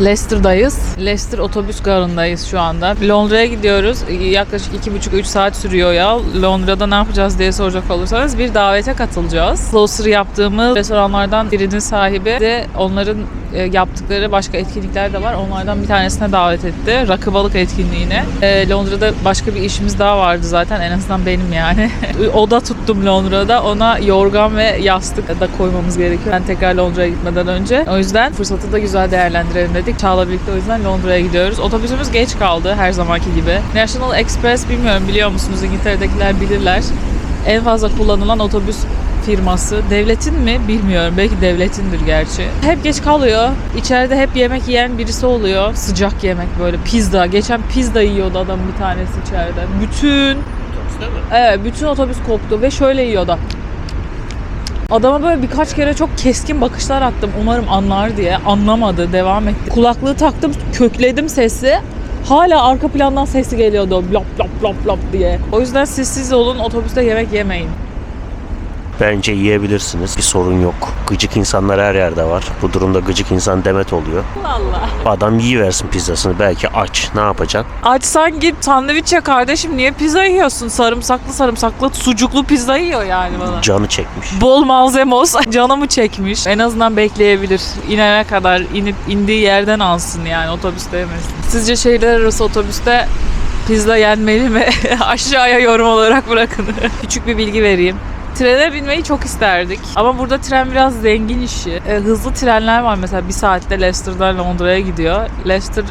Leicester'dayız. Leicester otobüs garındayız şu anda. Londra'ya gidiyoruz. Yaklaşık 2,5-3 saat sürüyor ya. Londra'da ne yapacağız diye soracak olursanız bir davete katılacağız. Closer yaptığımız restoranlardan birinin sahibi de onların e, yaptıkları başka etkinlikler de var. Onlardan bir tanesine davet etti. Rakı balık etkinliğine. E, Londra'da başka bir işimiz daha vardı zaten. En azından benim yani. Oda tuttum Londra'da. Ona yorgan ve yastık da koymamız gerekiyor. Ben tekrar Londra'ya gitmeden önce. O yüzden fırsatı da güzel değerlendirelim dedik. Çağla birlikte o yüzden Londra'ya gidiyoruz. Otobüsümüz geç kaldı her zamanki gibi. National Express bilmiyorum biliyor musunuz? İngiltere'dekiler bilirler. En fazla kullanılan otobüs firması. Devletin mi bilmiyorum. Belki devletindir gerçi. Hep geç kalıyor. İçeride hep yemek yiyen birisi oluyor. Sıcak yemek böyle pizza. Geçen pizza yiyordu adam bir tanesi içeride. Bütün Evet bütün otobüs koktu ve şöyle yiyordu. Adama böyle birkaç kere çok keskin bakışlar attım. Umarım anlar diye. Anlamadı. Devam etti. Kulaklığı taktım. Kökledim sesi. Hala arka plandan sesi geliyordu. Lop lop lop lop diye. O yüzden sessiz olun. Otobüste yemek yemeyin. Bence yiyebilirsiniz. Bir sorun yok. Gıcık insanlar her yerde var. Bu durumda gıcık insan Demet oluyor. Allah. Adam yiyiversin pizzasını. Belki aç. Ne yapacaksın? Açsan git sandviç ya kardeşim. Niye pizza yiyorsun? Sarımsaklı sarımsaklı sucuklu pizza yiyor yani bana. Canı çekmiş. Bol malzeme olsa canımı çekmiş. En azından bekleyebilir. İnene kadar inip indiği yerden alsın yani otobüste yemesin. Sizce şehirler arası otobüste pizza yenmeli mi? Aşağıya yorum olarak bırakın. Küçük bir bilgi vereyim. Trene binmeyi çok isterdik. Ama burada tren biraz zengin işi. E, hızlı trenler var mesela bir saatte Leicester'dan Londra'ya gidiyor. Leicester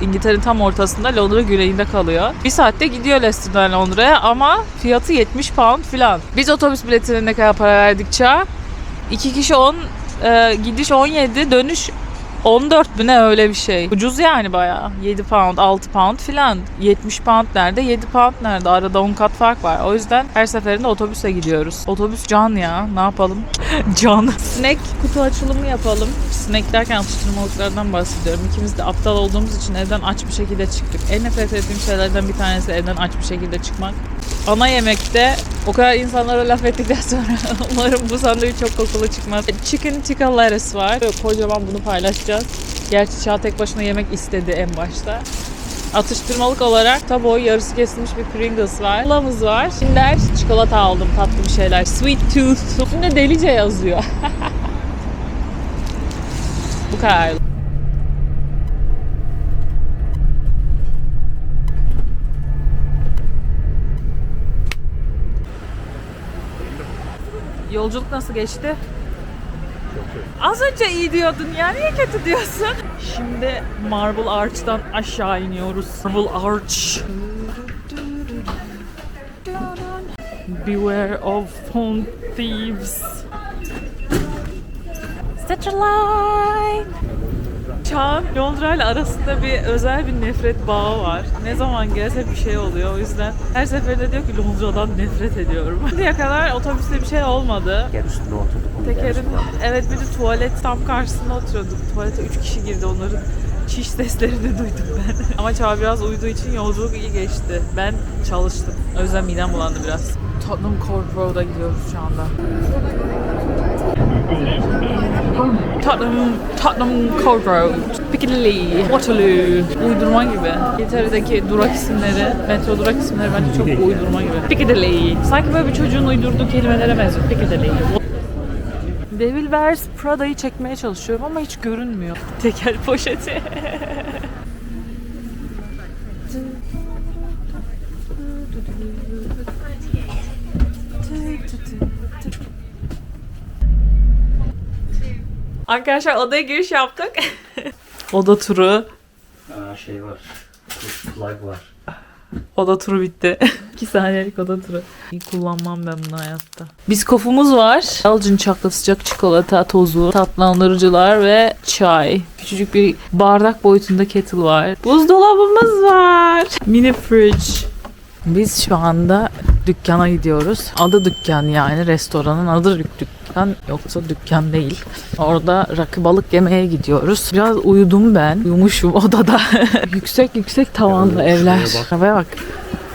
İngiltere'nin tam ortasında Londra güneyinde kalıyor. Bir saatte gidiyor Leicester'dan Londra'ya ama fiyatı 70 pound falan. Biz otobüs biletine ne kadar para verdik çağ? İki kişi 10, e, gidiş 17, dönüş 14 mü ne öyle bir şey. Ucuz yani bayağı. 7 pound, 6 pound filan. 70 pound nerede, 7 pound nerede? Arada 10 kat fark var. O yüzden her seferinde otobüse gidiyoruz. Otobüs can ya. Ne yapalım? can. Snack kutu açılımı yapalım. Snack derken atıştırmalıklardan bahsediyorum. İkimiz de aptal olduğumuz için evden aç bir şekilde çıktık. En nefret ettiğim şeylerden bir tanesi evden aç bir şekilde çıkmak. Ana yemekte o kadar insanlara laf ettikten sonra umarım bu sandviç çok kokulu çıkmaz. Chicken tikka lettuce var. Kocaman bunu paylaşacağız. Gerçi Çağ tek başına yemek istedi en başta. Atıştırmalık olarak tabi o yarısı kesilmiş bir Pringles var. Kolamız var. Kinder çikolata aldım tatlı bir şeyler. Sweet tooth. Üstünde delice yazıyor. bu kadar. Yolculuk nasıl geçti? Az önce iyi diyordun ya niye kötü diyorsun? Şimdi Marble Arch'tan aşağı iniyoruz. Marble Arch. Beware of phone thieves. Set a line. Çağ Londra ile arasında bir özel bir nefret bağı var. Ne zaman gelse bir şey oluyor. O yüzden her seferinde diyor ki Londra'dan nefret ediyorum. Şimdiye kadar otobüste bir şey olmadı. Gel üstüne oturduk. Tekerin evet bir de tuvalet tam karşısında oturuyorduk. Tuvalete 3 kişi girdi onların çiş seslerini duydum ben. Ama Çağ biraz uyuduğu için yolculuk iyi geçti. Ben çalıştım. O yüzden midem bulandı biraz. Tottenham Court Road'a gidiyoruz şu anda. Tottenham, Tottenham Court Road, Piccadilly, Waterloo. Uydurma gibi. İngiltere'deki durak isimleri, metro durak isimleri bence çok uydurma gibi. Piccadilly. Sanki böyle bir çocuğun uydurduğu kelimelere benziyor. Piccadilly. Devil Wears Prada'yı çekmeye çalışıyorum ama hiç görünmüyor. Teker poşeti. Arkadaşlar odaya giriş yaptık. Oda turu. Aa şey var. Flag var. Oda turu bitti. 2 saniyelik oda turu. İyi kullanmam ben bunu hayatta. Biskofumuz var. Belgian chocolate sıcak çikolata tozu, tatlandırıcılar ve çay. Küçücük bir bardak boyutunda kettle var. Buzdolabımız var. Mini fridge. Biz şu anda dükkana gidiyoruz. Adı dükkan yani restoranın adı dük- dükkan yoksa dükkan değil. Orada rakı balık yemeye gidiyoruz. Biraz uyudum ben. Uyumuşum odada. yüksek yüksek tavanlı evler. şuraya bak. Arabaya bak.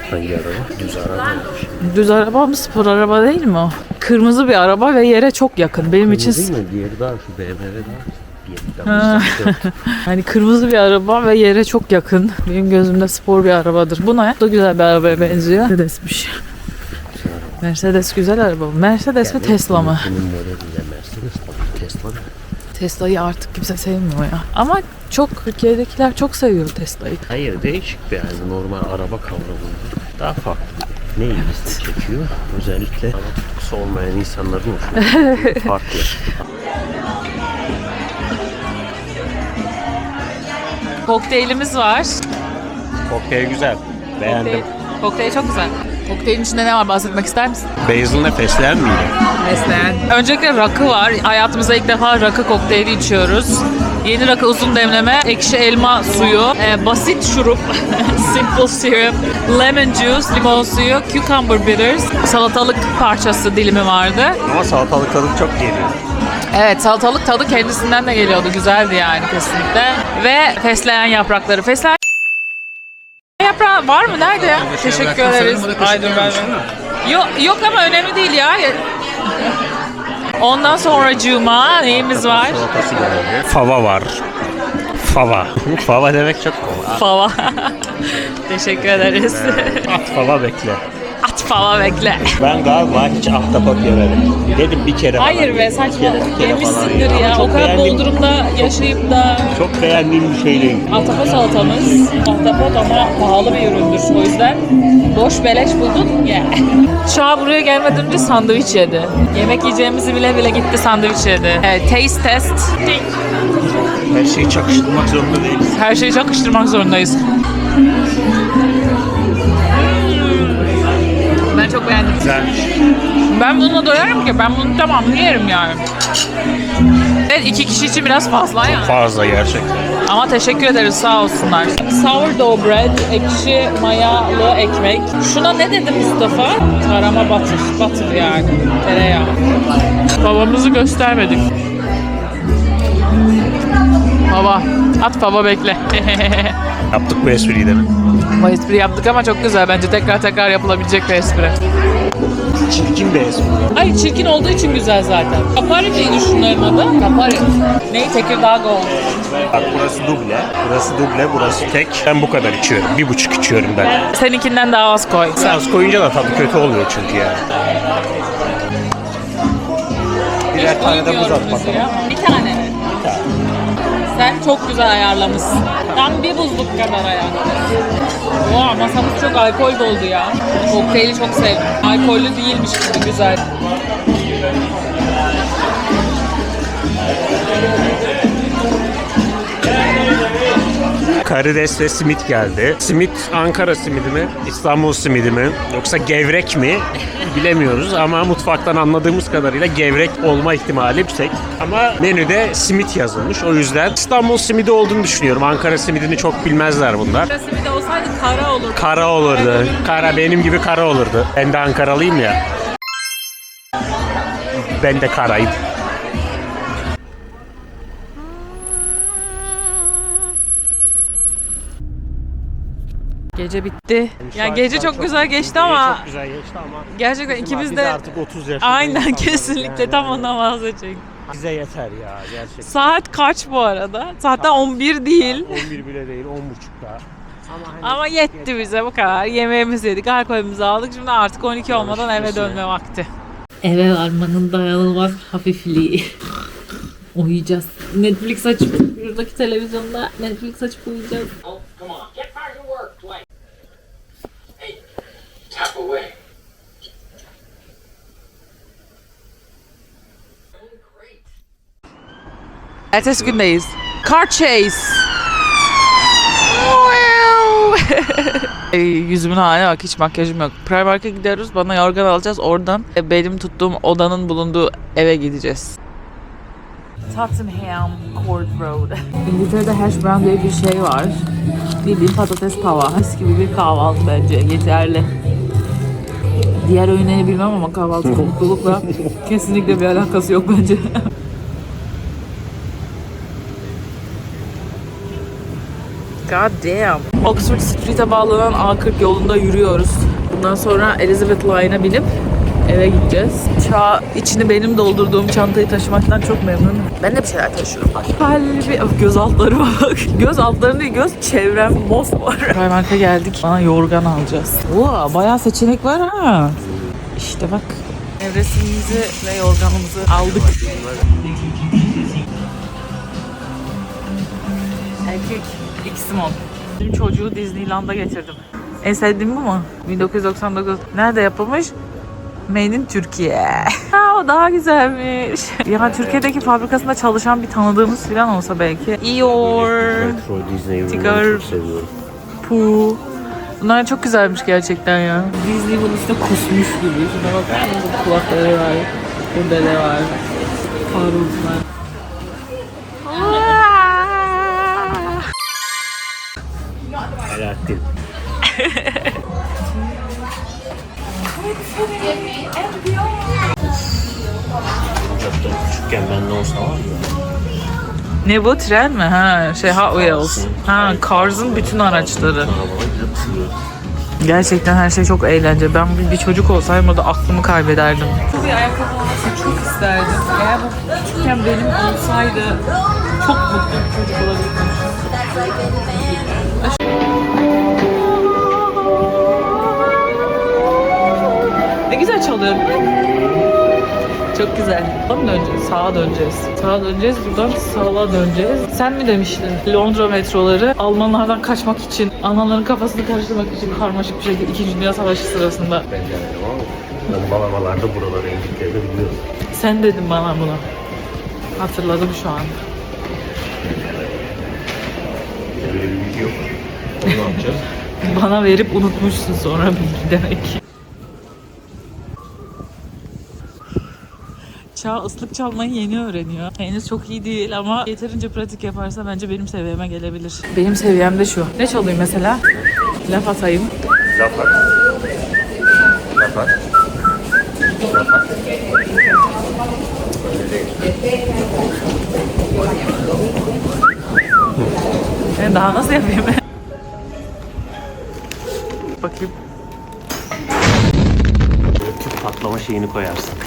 Hangi araba? Düz araba. Düz araba mı spor araba değil mi o? Kırmızı bir araba ve yere çok yakın. Benim için Değil mi? Diğeri daha şu BMW daha. Ha. Yani kırmızı bir araba ve yere çok yakın. Benim gözümde spor bir arabadır. Bu ne? Bu da güzel bir arabaya benziyor. Mercedes'miş. Mercedes güzel araba. Mercedes mi Tesla mı? Bunun modeli de Mercedes tabii. Tesla. Tesla'yı artık kimse sevmiyor ya. Ama çok Türkiye'dekiler çok seviyor Tesla'yı. Hayır değişik bir yani normal araba kavramı. Daha farklı. Ne ilgisini çekiyor? Özellikle araba tutkusu olmayan insanların hoşuna gidiyor. farklı. Kokteylimiz var. Kokteyl güzel. Beğendim. Kokteyl, kokteyl çok güzel. Kokteylin içinde ne var bahsetmek ister misin? Basil'le fesleğen miydi? Mesleğen. Öncelikle rakı var. Hayatımızda ilk defa rakı kokteyli içiyoruz. Yeni rakı uzun demleme, ekşi elma suyu, e, basit şurup, simple syrup, lemon juice, limon suyu, cucumber bitters, salatalık parçası dilimi vardı. Ama salatalık tadı çok geliyor. Evet salatalık tadı kendisinden de geliyordu. Güzeldi yani kesinlikle. Ve fesleğen yaprakları. Fesleğen yaprağı var mı? Nerede ya? Teşekkür ederiz. Ay, dur, ben- Yok, yok ama önemli değil ya. Ondan sonra cuma neyimiz var? Fava var. Fava. fava demek çok kolay. Fava. Teşekkür ederiz. At fava bekle. At fava bekle. Ben galiba hiç ahtapot yemedim. Dedim bir kere Hayır falan. be Bir saçma. kere- bir kere Yemişsindir falan ya. Ama O kadar beğendiğim- Bodrum'da yaşayıp da Çok beğendiğim bir şey değil. Ahtapot salatamız. Ahtapot ama pahalı bir üründür. O yüzden boş beleş buldun ye. Şah buraya gelmeden önce sandviç yedi. Yemek yiyeceğimizi bile bile gitti sandviç yedi. Evet, taste test. Her şeyi çakıştırmak zorunda değiliz. Her şeyi çakıştırmak zorundayız. Çok beğendim. Güzelmiş. Ben bununla doyarım ki. Ben bunu tamamını yerim yani. Evet iki kişi için biraz fazla yani. Fazla gerçekten. Ama teşekkür ederiz sağ olsunlar. Sourdough bread, ekşi mayalı ekmek. Şuna ne dedi Mustafa? Tarama batır, batır yani. Tereyağı. Babamızı göstermedik. Baba, at baba bekle. Yaptık bu espriyi de Bu espri yaptık ama çok güzel. Bence tekrar tekrar yapılabilecek bir espri. Çirkin bir espri. Ay çirkin olduğu için güzel zaten. Kapari neydi şunların adı? Kapari. Neyi? Tekirdağ Gold. Bak burası duble, burası duble, burası tek. Ben bu kadar içiyorum. Bir buçuk içiyorum ben. Seninkinden daha az koy. Az koyunca da tadı kötü oluyor çünkü yani. Birer tane de buz at bakalım. ya. Bir tane? Sen çok güzel ayarlamışsın. Tam bir buzluk kadar ayarlamışsın. Oha masamız çok alkol doldu ya. Kokteyli çok sevdim. Alkollü değilmiş gibi güzel. Karides ve simit geldi. Simit Ankara simidi mi, İstanbul simidi mi, yoksa gevrek mi bilemiyoruz ama mutfaktan anladığımız kadarıyla gevrek olma ihtimali yüksek. Ama menüde simit yazılmış. O yüzden İstanbul simidi olduğunu düşünüyorum. Ankara simidini çok bilmezler bunlar. De olsaydı kara olurdu. Kara olurdu. Kara benim gibi kara olurdu. Ben de Ankaralıyım ya. Ben de karayım. Gece bitti. Ya gece çok güzel geçti ama Çok güzel geçti ama gerçekten ikimiz biz de artık 30 yaşındayız. aynen kesinlikle Yani tam ondan bahsedecek. Bize yeter ya gerçekten. Saat kaç bu arada? Zaten 11 değil. 11 bile değil 10.30'da. Ama hani Ama yetti bize bu kadar. Yemeğimizi yedik, alkolümüzü aldık. Şimdi artık 12 olmadan eve dönme vakti. Eve varmanın dayanılmaz hafifliği. Uyuyacağız. Netflix açıp, buradaki televizyonda Netflix açıp uyuyacağız. Oh, come on. Ertesi gündeyiz. Car chase. Ey, Yüzümün haline bak hiç makyajım yok. Primark'a gidiyoruz bana yorgan alacağız oradan e, benim tuttuğum odanın bulunduğu eve gideceğiz. Tottenham Court Road. İngiltere'de hash brown diye bir şey var. Bildiğin patates tava. Mis gibi bir kahvaltı bence yeterli. Diğer öğünleri bilmem ama kahvaltı mutlulukla kesinlikle bir alakası yok bence. God damn. Oxford Street'e bağlanan A40 yolunda yürüyoruz. Bundan sonra Elizabeth Line'a binip eve gideceğiz. Çağ içini benim doldurduğum çantayı taşımaktan çok memnunum. Ben de bir şeyler taşıyorum. Kalbi, Of, göz altlarıma bak. Göz altlarım değil, göz çevrem mosmor. Primark'a geldik. Bana yorgan alacağız. Oo, bayağı seçenek var ha. İşte bak. Nevresimimizi ve yorganımızı aldık. Erkek Simon. Benim çocuğu Disneyland'a getirdim. En sevdiğim bu mu? 1999. Nerede yapılmış? Made in Türkiye. Ha o daha güzelmiş. Ya Türkiye'deki fabrikasında çalışan bir tanıdığımız falan olsa belki. Ior, Retro Disney seviyorum. Pooh. Bunlar çok güzelmiş gerçekten ya. Disney bunun üstüne kusmuş gibi. Şuna bakar mısın? Kulakları var. Burada ne var? Parıltılar. Küçükken bende olsa var ya. Ne bu tren mi? Ha şey Hot Wheels. Ha Cars'ın bütün araçları. Gerçekten her şey çok eğlence. Ben bir, bir çocuk olsaydım orada aklımı kaybederdim. Bu bir ayakkabı olmasını çok isterdim. Eğer bu küçükken benim olsaydı çok mutlu bir çocuk olabilirdim. Ne güzel çalıyor. Çok güzel. Sağa mı döneceğiz? Sağa döneceğiz. Sağa döneceğiz. Buradan sola döneceğiz. Sen mi demiştin? Londra metroları Almanlardan kaçmak için, Almanların kafasını karıştırmak için karmaşık bir şekilde 2. Dünya Savaşı sırasında. Ben öyle ama bombalamalarda buralara indiklerini biliyorum. Sen dedin bana bunu. Hatırladım şu an. Böyle bir bilgi yok. Onu ne yapacağız? Bana verip unutmuşsun sonra bilgi demek. Çağ ıslık çalmayı yeni öğreniyor. Henüz çok iyi değil ama yeterince pratik yaparsa bence benim seviyeme gelebilir. Benim seviyem de şu. Ne çalayım mesela? Laf atayım. Laf at. Laf at. Laf at. Ben daha nasıl yapayım? Bakayım. Tüp patlama şeyini koyarsın.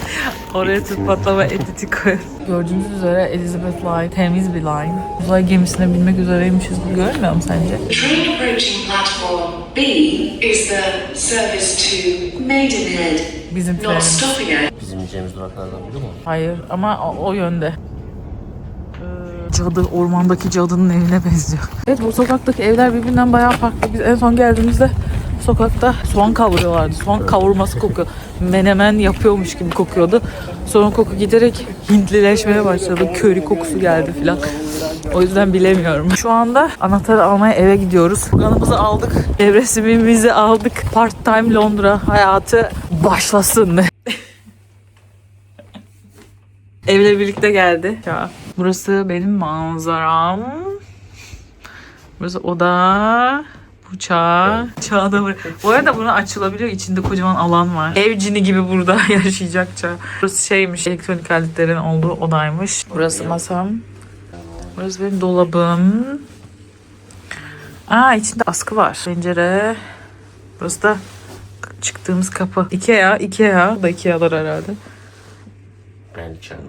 Oraya tüp patlama editi koy. Gördüğünüz üzere Elizabeth Line temiz bir line. Uzay gemisine binmek üzereymişiz. Görmüyor musun sence? Train approaching platform B is the service to Maidenhead. Bizim Not trenimiz. stopping at Bizim ineceğimiz duraklardan biri mi? Hayır ama o, o yönde. Cadı, ormandaki cadının evine benziyor. Evet bu sokaktaki evler birbirinden bayağı farklı. Biz en son geldiğimizde sokakta soğan kavuruyorlardı. Soğan kavurması kokuyor. Menemen yapıyormuş gibi kokuyordu. Sonra koku giderek Hintlileşmeye başladı. Köri kokusu geldi filan. O yüzden bilemiyorum. Şu anda anahtarı almaya eve gidiyoruz. Kanımızı aldık. Evresimimizi aldık. Part time Londra hayatı başlasın. Evle birlikte geldi. Ya. Burası benim manzaram. Burası oda. Bu çağ. Çağ da var. Bu arada buna açılabiliyor. İçinde kocaman alan var. Ev cini gibi burada yaşayacak çağ. Burası şeymiş. Elektronik aletlerin olduğu odaymış. Burası masam. Burası benim dolabım. Aa içinde askı var. Pencere. Burası da çıktığımız kapı. Ikea, Ikea. Bu da Ikea'lar herhalde. Ben içerim.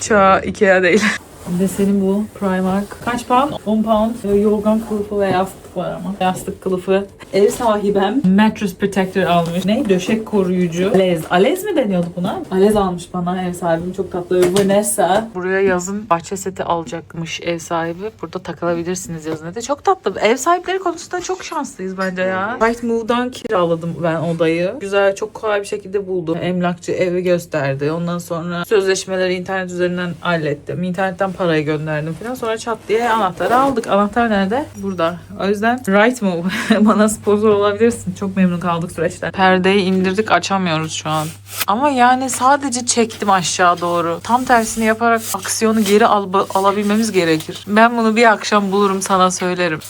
Çağ Ikea değil. De senin bu Primark. Kaç pound? 10 pound. Ee, Yorgan kılıfı ve yastık var ama. Yastık kılıfı. Ev sahibem mattress protector almış. Ne? Döşek koruyucu. Alez. Alez mi deniyordu buna? Alez almış bana ev sahibim. Çok tatlı. Vanessa. Buraya yazın bahçe seti alacakmış ev sahibi. Burada takılabilirsiniz yazın dedi. Çok tatlı. Ev sahipleri konusunda çok şanslıyız bence ya. Right Move'dan kiraladım ben odayı. Güzel, çok kolay bir şekilde buldum. Emlakçı evi gösterdi. Ondan sonra sözleşmeleri internet üzerinden hallettim. İnternetten parayı gönderdim falan. Sonra çat diye anahtarı aldık. Anahtar nerede? Burada. O yüzden Right Move. Bana sponsor olabilirsin. Çok memnun kaldık süreçten. Perdeyi indirdik açamıyoruz şu an. Ama yani sadece çektim aşağı doğru. Tam tersini yaparak aksiyonu geri al alabilmemiz gerekir. Ben bunu bir akşam bulurum sana söylerim.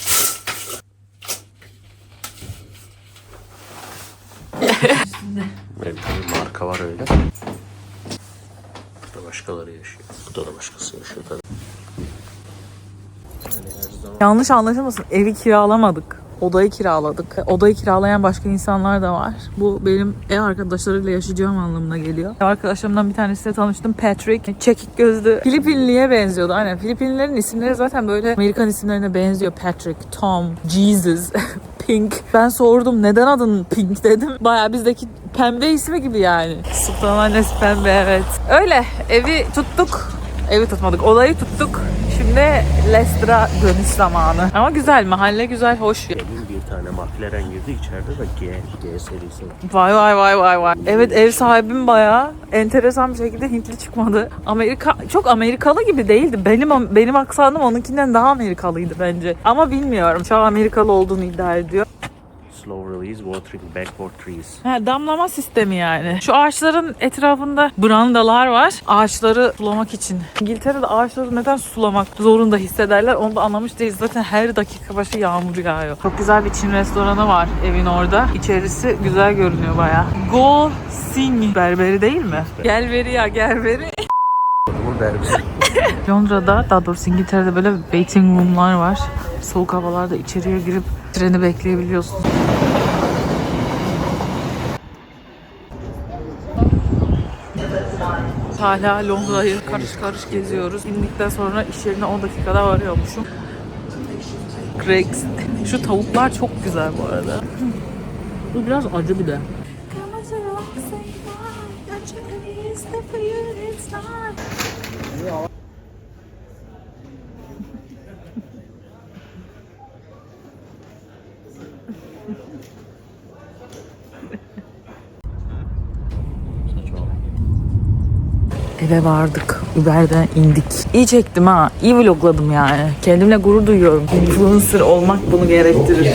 Bir marka var öyle. Başkaları yaşıyor. Burada da başkası yaşıyor tabii. Yanlış anlaşılmasın. Evi kiralamadık. Odayı kiraladık. Odayı kiralayan başka insanlar da var. Bu benim ev arkadaşlarıyla yaşayacağım anlamına geliyor. Ev arkadaşlarımdan bir tanesiyle tanıştım. Patrick. Çekik gözlü. Filipinliye benziyordu. Aynen. Filipinlilerin isimleri zaten böyle Amerikan isimlerine benziyor. Patrick, Tom, Jesus, Pink. Ben sordum neden adın Pink dedim. Baya bizdeki pembe ismi gibi yani. Sultan annesi pembe evet. Öyle evi tuttuk. Evi tutmadık. Odayı tuttuk. Şimdi Leicester'a dönüş zamanı. Ama güzel. Mahalle güzel, hoş. Benim bir tane McLaren girdi içeride de G, G serisi. Vay vay vay vay vay. Evet ev sahibim bayağı enteresan bir şekilde Hintli çıkmadı. Amerika çok Amerikalı gibi değildi. Benim benim aksanım onunkinden daha Amerikalıydı bence. Ama bilmiyorum. Çok Amerikalı olduğunu iddia ediyor. Slow release watering backward trees. Ha, damlama sistemi yani. Şu ağaçların etrafında brandalar var. Ağaçları sulamak için. İngiltere'de ağaçları neden sulamak zorunda hissederler onu da anlamış değiliz. Zaten her dakika başı yağmur yağıyor. Çok güzel bir Çin restoranı var evin orada. İçerisi güzel görünüyor baya. Go Sing berberi değil mi? Gel veri ya gel veri. Bu. Londra'da daha doğrusu İngiltere'de böyle waiting room'lar var. Soğuk havalarda içeriye girip treni bekleyebiliyorsun. Hala Londra'yı karış karış geziyoruz. İndikten sonra iş yerine 10 dakikada varıyormuşum. Greg's. Şu tavuklar çok güzel bu arada. Bu biraz acı bir de. Eve vardık. Uber'den indik. İyi çektim ha. İyi vlogladım yani. Kendimle gurur duyuyorum. Influencer olmak bunu gerektirir.